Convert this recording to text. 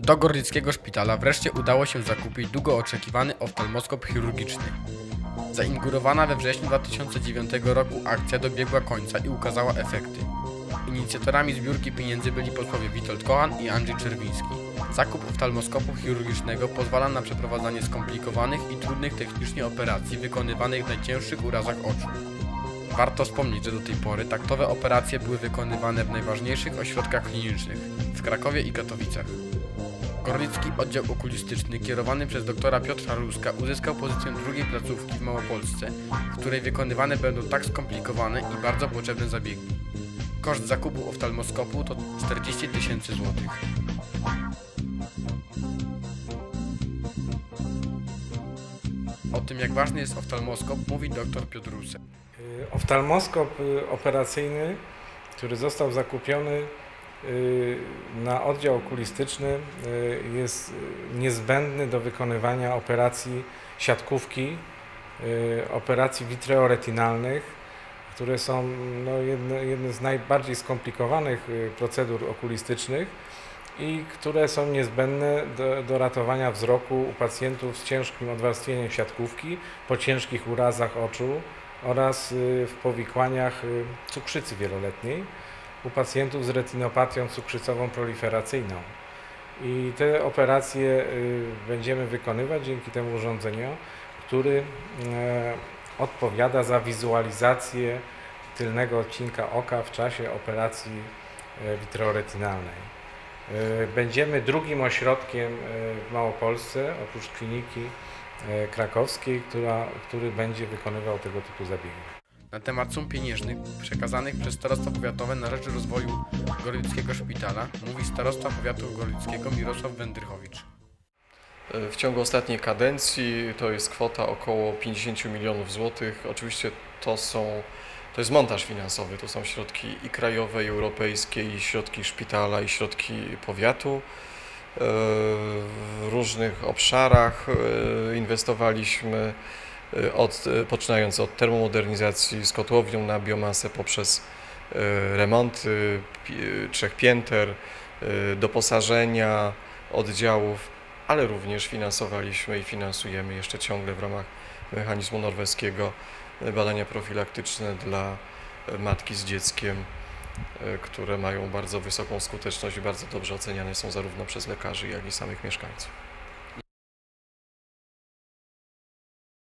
Do Gorlickiego Szpitala wreszcie udało się zakupić długo oczekiwany oftalmoskop chirurgiczny. Zainaugurowana we wrześniu 2009 roku akcja dobiegła końca i ukazała efekty. Inicjatorami zbiórki pieniędzy byli posłowie Witold Kochan i Andrzej Czerwiński. Zakup oftalmoskopu chirurgicznego pozwala na przeprowadzanie skomplikowanych i trudnych technicznie operacji wykonywanych w najcięższych urazach oczu. Warto wspomnieć, że do tej pory taktowe operacje były wykonywane w najważniejszych ośrodkach klinicznych w Krakowie i Katowicach. Gorlicki Oddział Okulistyczny kierowany przez doktora Piotra Ruska uzyskał pozycję drugiej placówki w Małopolsce, w której wykonywane będą tak skomplikowane i bardzo potrzebne zabiegi. Koszt zakupu oftalmoskopu to 40 tysięcy złotych. O tym jak ważny jest oftalmoskop mówi dr Piotr Rusek. Y, Oftalmoskop y, operacyjny, który został zakupiony na oddział okulistyczny, y, jest y, niezbędny do wykonywania operacji siatkówki, y, operacji vitreoretinalnych, które są no, jedne, jedne z najbardziej skomplikowanych y, procedur okulistycznych i które są niezbędne do, do ratowania wzroku u pacjentów z ciężkim odwarstwieniem siatkówki po ciężkich urazach oczu oraz y, w powikłaniach y, cukrzycy wieloletniej u pacjentów z retinopatią cukrzycową proliferacyjną. I te operacje y, będziemy wykonywać dzięki temu urządzeniu, który e, odpowiada za wizualizację tylnego odcinka oka w czasie operacji vitreoretinalnej. E, Będziemy drugim ośrodkiem w Małopolsce, oprócz kliniki krakowskiej, która, który będzie wykonywał tego typu zabiegi. Na temat sum pieniężnych przekazanych przez Starostwo Powiatowe na rzecz rozwoju Gorlickiego Szpitala mówi starosta powiatu gorlickiego Mirosław Wędrychowicz. W ciągu ostatniej kadencji to jest kwota około 50 milionów złotych. Oczywiście to są, to jest montaż finansowy, to są środki i krajowe, i europejskie, i środki szpitala, i środki powiatu. E, W różnych obszarach e, inwestowaliśmy, od, poczynając od termomodernizacji z kotłownią na biomasę poprzez e, remonty trzech pięter, doposażenia oddziałów ale również finansowaliśmy i finansujemy jeszcze ciągle w ramach mechanizmu norweskiego badania profilaktyczne dla matki z dzieckiem, które mają bardzo wysoką skuteczność i bardzo dobrze oceniane są zarówno przez lekarzy, jak i samych mieszkańców.